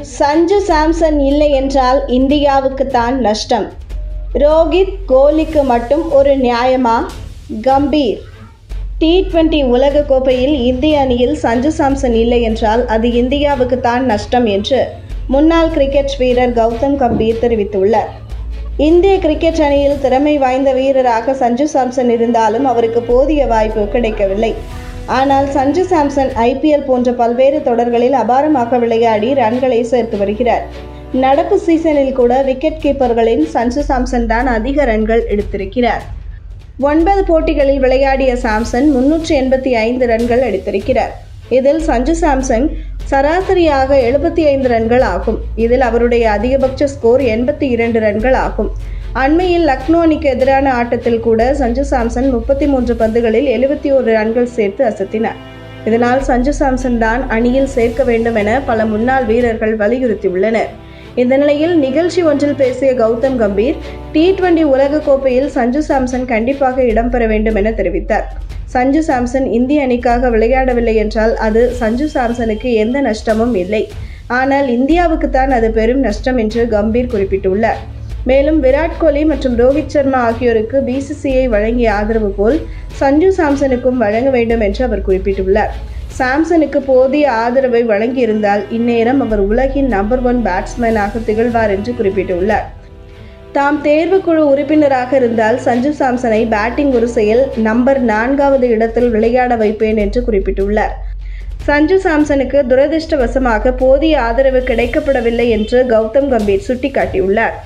சஞ்சு சாம்சன் இல்லை என்றால் இந்தியாவுக்கு தான் நஷ்டம். ரோஹித் கோலிக்கு மட்டும் ஒரு நியாயமா? கம்பீர். டி டுவெண்டி உலகக்கோப்பையில் இந்திய அணியில் சஞ்சு சாம்சன் இல்லை என்றால் அது இந்தியாவுக்கு தான் நஷ்டம் என்று முன்னாள் கிரிக்கெட் வீரர் கௌதம் கம்பீர் தெரிவித்துள்ளார். இந்திய கிரிக்கெட் அணியில் திறமை வாய்ந்த வீரராக சஞ்சு சாம்சன் இருந்தாலும் அவருக்கு போதிய வாய்ப்பு கிடைக்கவில்லை. ஆனால் சஞ்சு சாம்சன் ஐபிஎல் போன்ற பல்வேறு தொடர்களில் அபாரமாக விளையாடி ரன்களை சேர்த்து வருகிறார். நடப்பு சீசனில் கூட விக்கெட் கீப்பர்களின் சஞ்சு சாம்சன் தான் அதிக ரன்கள் எடுத்திருக்கிறார். ஒன்பது போட்டிகளில் விளையாடிய சாம்சன் முன்னூற்றி எண்பத்தி ஐந்து ரன்கள் எடுத்திருக்கிறார். இதில் சஞ்சு சாம்சன் சராசரியாக எழுபத்தி ஐந்து ரன்கள் ஆகும். இதில் அவருடைய அதிகபட்ச ஸ்கோர் எண்பத்தி இரண்டு ரன்கள் ஆகும். அண்மையில் லக்னோ அணிக்கு எதிரான ஆட்டத்தில் கூட சஞ்சு சாம்சன் முப்பத்தி மூன்று பந்துகளில் எழுபத்தி ஒரு ரன்கள் சேர்த்து அசத்தினார். இதனால் சஞ்சு சாம்சன் தான் அணியில் சேர்க்க வேண்டும் என பல முன்னாள் வீரர்கள் வலியுறுத்தியுள்ளனர். இந்த நிலையில் நிகழ்ச்சி ஒன்றில் பேசிய கௌதம் கம்பீர் டி டுவெண்டி உலகக்கோப்பையில் சஞ்சு சாம்சன் கண்டிப்பாக இடம்பெற வேண்டும் என தெரிவித்தார். சஞ்சு சாம்சன் இந்திய அணிக்காக விளையாடவில்லை என்றால் அது சஞ்சு சாம்சனுக்கு எந்த நஷ்டமும் இல்லை. ஆனால் இந்தியாவுக்குத்தான் அது பெரும் நஷ்டம் என்று கம்பீர் குறிப்பிட்டுள்ளார். மேலும் விராட் கோலி மற்றும் ரோஹித் சர்மா ஆகியோருக்கு பிசிசிஐ வழங்கிய ஆதரவு போல் சஞ்சு சாம்சனுக்கும் வழங்க வேண்டும் என்று அவர் குறிப்பிட்டுள்ளார். சாம்சனுக்கு போதிய ஆதரவை வழங்கியிருந்தால் இந்நேரம் அவர் உலகின் நம்பர் ஒன் பேட்ஸ்மேனாக திகழ்வார் என்று குறிப்பிட்டுள்ளார். தாம் தேர்வுக்குழு உறுப்பினராக இருந்தால் சஞ்சு சாம்சனை பேட்டிங் வரிசையில் நம்பர் நான்காவது இடத்தில் விளையாட வைப்பேன் என்று குறிப்பிட்டுள்ளார். சஞ்சு சாம்சனுக்கு துரதிர்ஷ்டவசமாக போதிய ஆதரவு கிடைக்கப்படவில்லை என்று கௌதம் கம்பீர் சுட்டிக்காட்டியுள்ளார்.